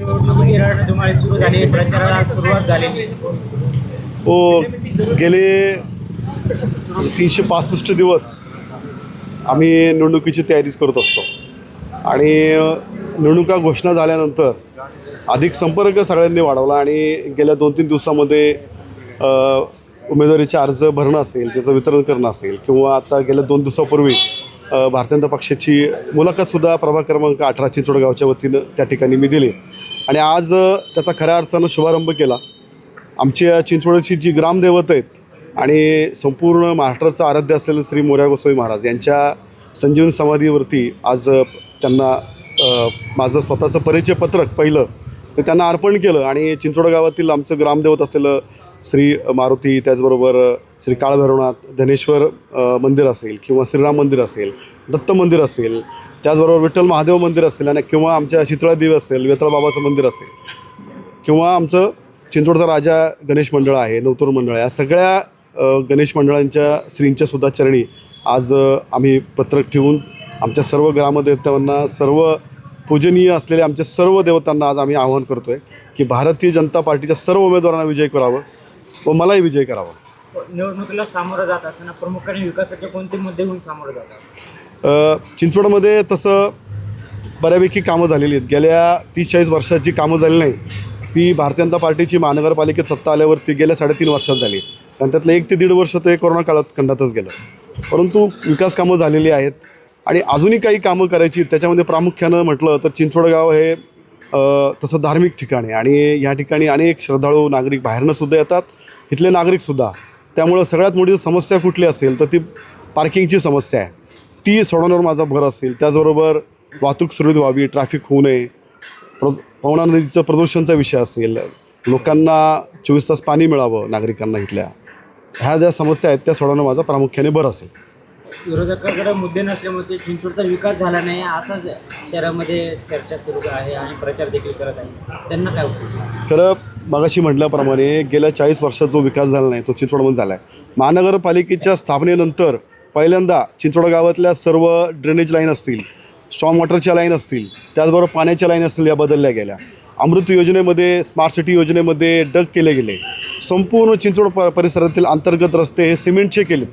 निवडणुकीची सुरू झाली प्रचाराला सुरुवात हो गेले तीनशे पासष्ट दिवस आम्ही निवडणुकीची तयारीच करत असतो. आणि निवडणुका घोषणा झाल्यानंतर अधिक संपर्क सगळ्यांनी वाढवला आणि गेल्या दोन तीन दिवसामध्ये उमेदवारीचे अर्ज भरणं असेल त्याचं वितरण करणं असेल किंवा आता गेल्या दोन दिवसापूर्वी भारतीय जनता पक्षाची मुलाखतसुद्धा प्रभाग क्रमांक अठरा चिंचोडगावच्या वतीनं त्या ठिकाणी मी दिली. आणि आज त्याचा खऱ्या अर्थानं शुभारंभ केला. आमच्या चिंचवडची जी ग्रामदैवत आहेत आणि संपूर्ण महाराष्ट्राचं आराध्य असलेलं श्री मोऱ्या गोसावी महाराज यांच्या संजीवन समाधीवरती आज त्यांना माझं स्वतःचं परिचय पत्रक पहिलं ते त्यांना अर्पण केलं आणि चिंचवड गावातील आमचं ग्रामदैवत असलेलं श्री मारुती त्याचबरोबर श्री काळभैरवनाथ धनेश्वर मंदिर असेल किंवा श्रीराम मंदिर असेल दत्त मंदिर असेल त्याचबरोबर विठ्ठल महादेव मंदिर असेल आणि किंवा आमच्या शितळा देवी असेल वेतळ बाबाचं मंदिर असेल किंवा आमचं चिंचवडचा राजा गणेश मंडळ आहे नवतूर मंडळ आहे या सगळ्या गणेश मंडळांच्या श्रींच्या सुद्धा चरणी आज आम्ही पत्रक ठेवून आमच्या सर्व ग्रामदेवतांना सर्व पूजनीय असलेल्या आमच्या सर्व देवतांना आज आम्ही आवाहन करतो आहे की भारतीय जनता पार्टीच्या सर्व उमेदवारांना विजय करावं व मलाही विजय करावा. हो, निवडणुकीला सामोरं जात असताना प्रामुख्याने विकासाचे कोणते मुद्दे होऊन सामोरं जातात? चिंचवडमध्ये तसं बऱ्यापैकी कामं झालेली आहेत. गेल्या तीस चाळीस वर्षात जी कामं झाली नाही ती भारतीय जनता पार्टीची महानगरपालिकेत सत्ता आल्यावरती गेल्या साडेतीन वर्षात झाली. कारण त्यातलं एक ते दीड वर्ष ते कोरोना काळात खंडातच गेलं. परंतु विकास कामं झालेली आहेत आणि अजूनही काही कामं करायची त्याच्यामध्ये प्रामुख्यानं म्हटलं तर चिंचवड गाव हे तसं धार्मिक ठिकाण आहे. आणि या ठिकाणी अनेक श्रद्धाळू नागरिक बाहेरनं सुद्धा येतात. इथले नागरिकसुद्धा त्यामुळं सगळ्यात मोठी समस्या कुठली असेल तर ती पार्किंगची समस्या आहे. ती सोडवण्यावर माझा भर असेल. त्याचबरोबर वाहतूक सुरळीत व्हावी ट्रॅफिक होऊ नये. प्र पवना नदीचं प्रदूषणचा विषय असेल. लोकांना चोवीस तास पाणी मिळावं नागरिकांना इथल्या. ह्या ज्या समस्या आहेत त्या सोडवणं माझा प्रामुख्याने भर असेल. विरोधकाकडे मुद्दे नसल्यामुळे ते चिंचवडचा विकास झाला नाही असाच शहरामध्ये चर्चा सुरू आहे आणि प्रचार देखील करत आहे. त्यांना काय तर मगाशी म्हटल्याप्रमाणे गेल्या चाळीस वर्षात जो विकास झाला नाही तो चिंचवडमध्ये झाला आहे महानगरपालिकेच्या स्थापनेनंतर पहिल्यांदा चिंचवड गावातल्या सर्व ड्रेनेज लाईन असतील स्ट्रॉंग वॉटरच्या लाईन असतील त्याचबरोबर पाण्याच्या लाईन असतील या बदलल्या गेल्या. अमृत योजनेमध्ये स्मार्ट सिटी योजनेमध्ये डग केले गेले. संपूर्ण चिंचवड प परिसरातील अंतर्गत रस्ते हे सिमेंटचे केले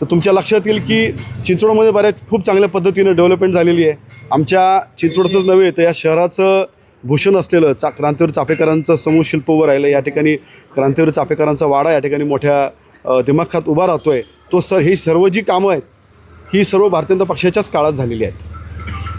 तर तुमच्या लक्षात येईल की चिंचवडमध्ये बऱ्याच खूप चांगल्या पद्धतीनं डेव्हलपमेंट झालेली आहे. आमच्या चिंचवडचंच नव्हे तर या शहराचं भूषण असलेलं चा क्रांतीवीर चापेकरांचं समूह शिल्प उभं राहिलं. या ठिकाणी क्रांतीवीर चापेकरांचा वाडा या ठिकाणी मोठ्या दिमाखात उभा राहतो आहे तो सर ही सर्व जी कामं आहेत ही सर्व भारतीय जनता पक्षाच्याच काळात झालेली आहेत.